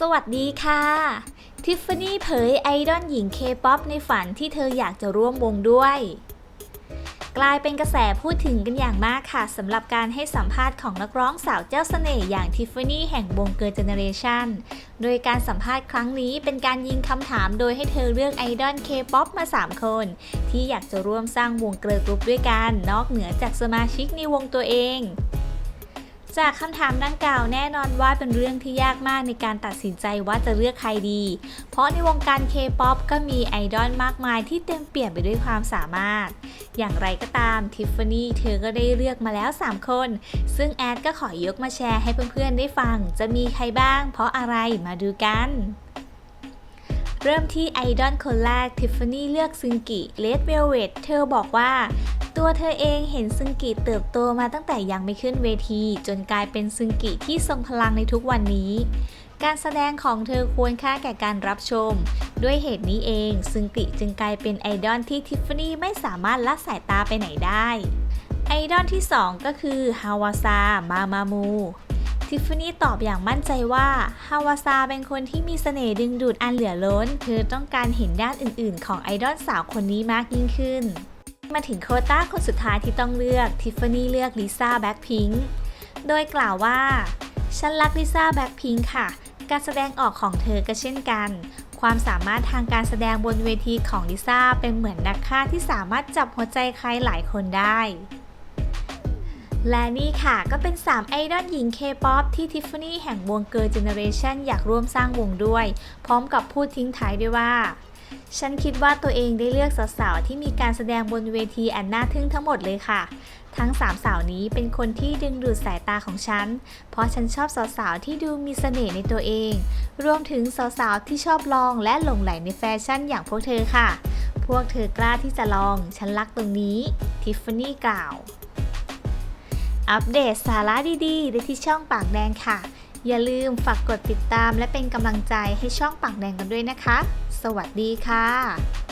สวัสดีค่ะ ทิฟฟานี่เผยไอดอลหญิงเคป๊อปในฝันที่เธออยากจะร่วมวงด้วย กลายเป็นกระแสพูดถึงกันอย่างมากค่ะสำหรับการให้สัมภาษณ์ของนักร้องสาวเจ้าเสน่ห์อย่างทิฟฟานี่แห่งวงเกิร์ลเจเนเรชันโดยการสัมภาษณ์ครั้งนี้เป็นการยิงคำถามโดยให้เธอเลือกไอดอลเคป๊อปมา 3 คน ที่อยากจะร่วมสร้างวงเกิร์ลกรุ๊ปด้วยกัน นอกเหนือจากสมาชิกในวงตัวเอง จากคำถามดังกล่าวแน่นอนว่าเป็นเรื่องที่ยากมากในการตัดสินใจว่าจะเลือกใครดี เพราะในวงการเคป๊อปก็มีไอดอลมากมายที่เต็มเปี่ยมไปด้วยความสามารถ อย่างไรก็ตามทิฟฟานี่เธอก็ได้เลือกมาแล้ว 3 คน ซึ่งแอดก็ขอยกมาแชร์ให้เพื่อนๆได้ฟัง จะมีใครบ้าง เพราะอะไรมาดูกันเริ่มที่ไอดอลคนแรกทิฟฟานี่เลือกซึงกิเลดเวลเวตเธอบอกว่า ตัวเธอเองเห็นซึงกิเติบโตมาตั้งแต่ยังไม่ขึ้นเวที จนกลายเป็นซึงกิที่ทรงพลังในทุกวันนี้ การแสดงของเธอควรค่าแก่การรับชม ด้วยเหตุนี้เอง ซึงกิจึงกลายเป็นไอดอลที่ทิฟฟานี่ไม่สามารถละสายตาไปไหนได้ไอดอลที่ 2 ก็คือฮาวาซา มามามู ทิฟฟานี่ตอบอย่างมั่นใจว่าฮาวาซาเป็นคนที่มีเสน่ห์ดึงดูดอันเหลือล้น เธอต้องการเห็นด้านอื่นๆ ของไอดอลสาวคนนี้มากยิ่งขึ้น มาถึงโคต้าคนสุดท้ายที่ต้องเลือกทิฟฟานี่เลือกลิซ่าแบ็คพิงค์โดยกล่าวว่า ฉันรักลิซ่าแบ็คพิงค์ค่ะ การแสดงออกของเธอก็เช่นกัน ความสามารถทางการแสดงบนเวทีของลิซ่าเป็นเหมือนนักฆ่าที่สามารถจับหัวใจใครหลายคนได้ และนี่ค่ะก็เป็น 3 ไอดอลหญิงเคป๊อปที่ทิฟฟานี่แห่งวงเกิร์ลเจเนเรชันอยากร่วมสร้างวงด้วย พร้อมกับพูดทิ้งท้ายด้วยว่า ฉันคิดว่าตัวเองได้เลือกสาวๆที่มีการแสดงบนเวทีอันน่าทึ่งทั้งหมดเลยค่ะ ทั้งสามสาวนี้เป็นคนที่ดึงดูดสายตาของฉัน เพราะฉันชอบสาวๆที่ดูมีเสน่ห์ในตัวเอง รวมถึงสาวๆที่ชอบลองและหลงไหลในแฟชั่นอย่างพวกเธอค่ะ พวกเธอกล้าที่จะลอง ฉันรักตรงนี้ ทิฟฟานี่กล่าว อัปเดตสาระดีๆ ได้ที่ช่องปากแดงค่ะ อย่าลืมฝากกดติดตามและเป็นกำลังใจให้ช่องปากแดงกันด้วยนะคะ สวัสดีค่ะ